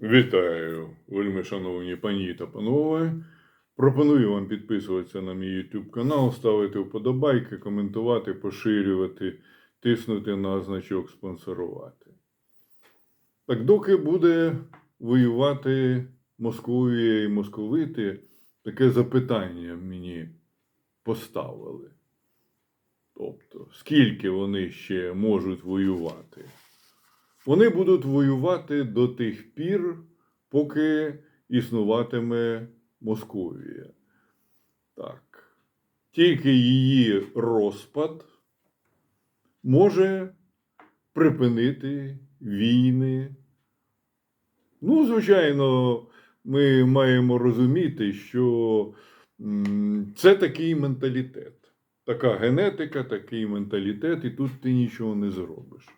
Вітаю, вельми шановні пані та панове. Пропоную вам підписуватися на мій YouTube канал, ставити вподобайки, коментувати, поширювати, тиснути на значок спонсорувати. Так доки буде воювати Московія і московити, таке запитання мені поставили. Тобто, скільки вони ще можуть воювати? Вони будуть воювати до тих пір, поки існуватиме Московія. Так. Тільки її розпад може припинити війни. Ну, звичайно, ми маємо розуміти, що це такий менталітет. Така генетика, такий менталітет, і тут ти нічого не зробиш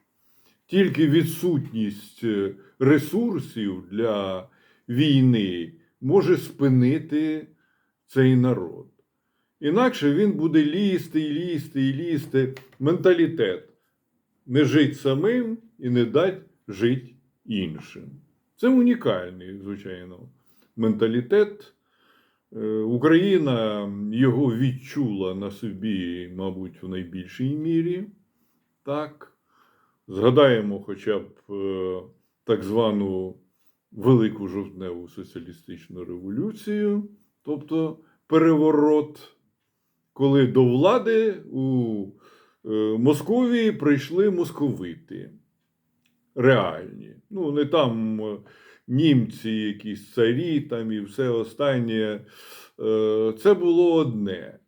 тільки відсутність е, ресурсів для війни може спинити цей народ. Інакше він буде лізти і лізти і лізти. Менталітет не жить самим і не дать жити іншим. Це унікальний, звичайно, менталітет. Е, Україна його відчула на собі, мабуть, в найбільшій мірі. Так. Згадаємо хоча б е, так звану Велику жовтневу соціалістичну революцію, тобто переворот, коли до влади у е, Московії прийшли московити. Реальні. Ну, не там е, німці, якісь царі там і все останнє. Це було одне.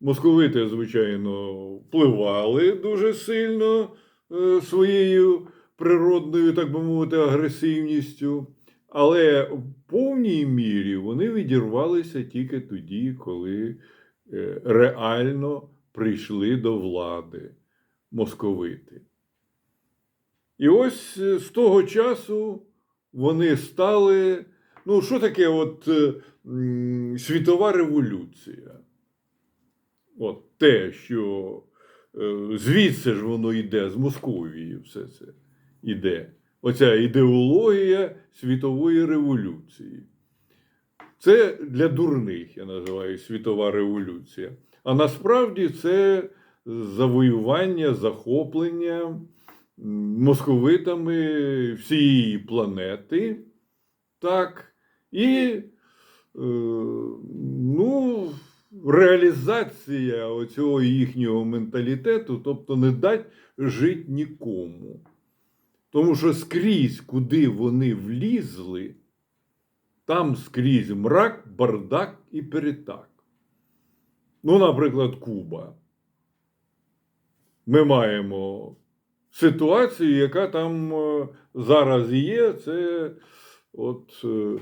Московити, звичайно, впливали дуже сильно своєю природною, так би мовити, агресивністю. Але в повній мірі вони відірвалися тільки тоді, коли е, реально прийшли до влади московити. І ось е, з того часу вони стали. Ну, що таке от е, світова революція? От те, що е, звідси ж воно йде, з Московії все це йде. Оця ідеологія світової революції. Це для дурних, я називаю світова революція. А насправді це завоювання, захоплення московитами всієї планети. Так, і е, ну, реалізація оцього їхнього менталітету, тобто не дать жити нікому. Тому що скрізь, куди вони влізли, там скрізь мрак, бардак і перетак. Ну, наприклад, Куба. Ми маємо ситуацію, яка там е, зараз є. Це от е,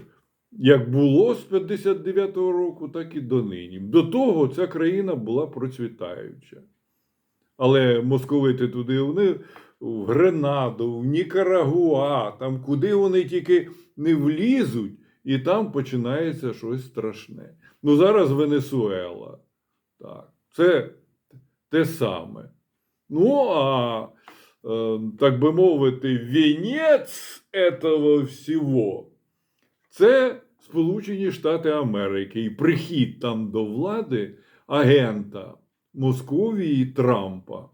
як було з 59-го року, так і донині. До того ця країна була процвітаюча. Але московити туди, вони в Гренаду, в Нікарагуа, там куди вони тільки не влізуть, і там починається щось страшне. Ну зараз Венесуела. Так, це те саме. Ну, а, е, так би мовити, вінець этого всього це Сполучені Штати Америки і прихід там до влади агента Московії Трампа,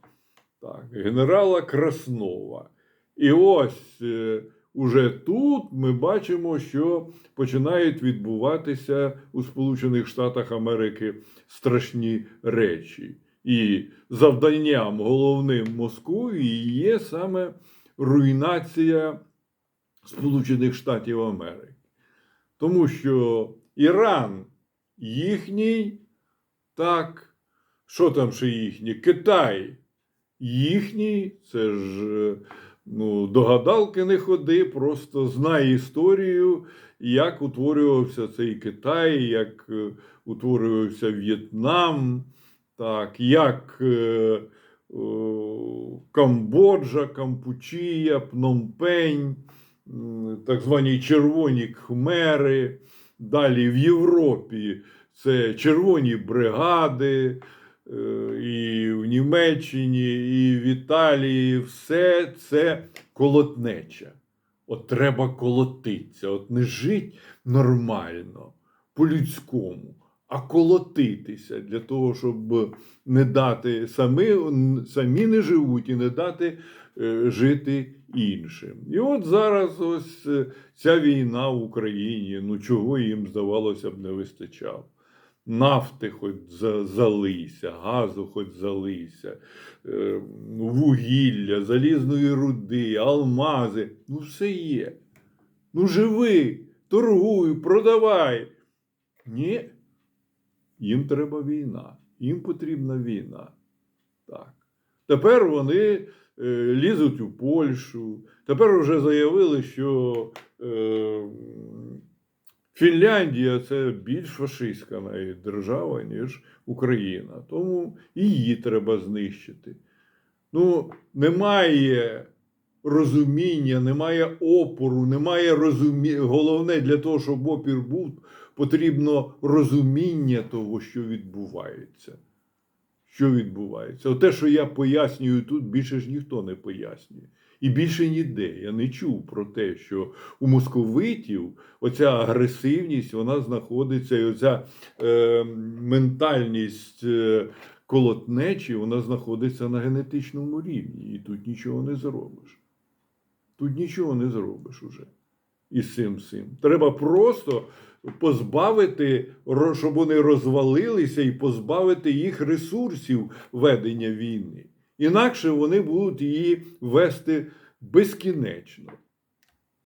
так, генерала Краснова. І ось е, уже тут ми бачимо, що починають відбуватися у Сполучених Штатах Америки страшні речі. І завданням головним Московії є саме руйнація Сполучених Штатів Америки. Тому що Іран їхній, так, що там ще їхній? Китай їхній, це ж е, ну, до не ходи, просто знай історію, як утворювався цей Китай, як е, утворювався В'єтнам, так, як е, Камбоджа, Кампучія, Пномпень, так звані червоні хмери. Далі в Європі це червоні бригади, е, і в Німеччині, і в Італії. Все це колотнеча. От треба колотитися, от не жить нормально, по-людському, а колотитися для того, щоб не дати самі, самі не живуть і не дати е, жити іншим. І от зараз ось е, ця війна в Україні, ну чого їм здавалося б не вистачало. Нафти хоч за- залийся, газу хоч залийся, е, вугілля, залізної руди, алмази. Ну, все є. Ну, живи, торгуй, продавай. Ні. Їм треба війна. Їм потрібна війна. Так. Тепер вони е, лізуть у Польщу. Тепер вже заявили, що е, Фінляндія це більш фашистська держава, ніж Україна. Тому її треба знищити. Ну, немає розуміння, немає опору, немає розуміння. Головне для того, щоб опір був, потрібно розуміння того, що відбувається. Що відбувається? Те, що я пояснюю тут, більше ж ніхто не пояснює. І більше ніде. Я не чув про те, що у московитів оця агресивність вона знаходиться, і оця е, ментальність е, колотнечі, вона знаходиться на генетичному рівні. І тут нічого не зробиш. Тут нічого не зробиш уже. Із цим всім. Треба просто позбавити, щоб вони розвалилися і позбавити їх ресурсів ведення війни. Інакше вони будуть її вести безкінечно.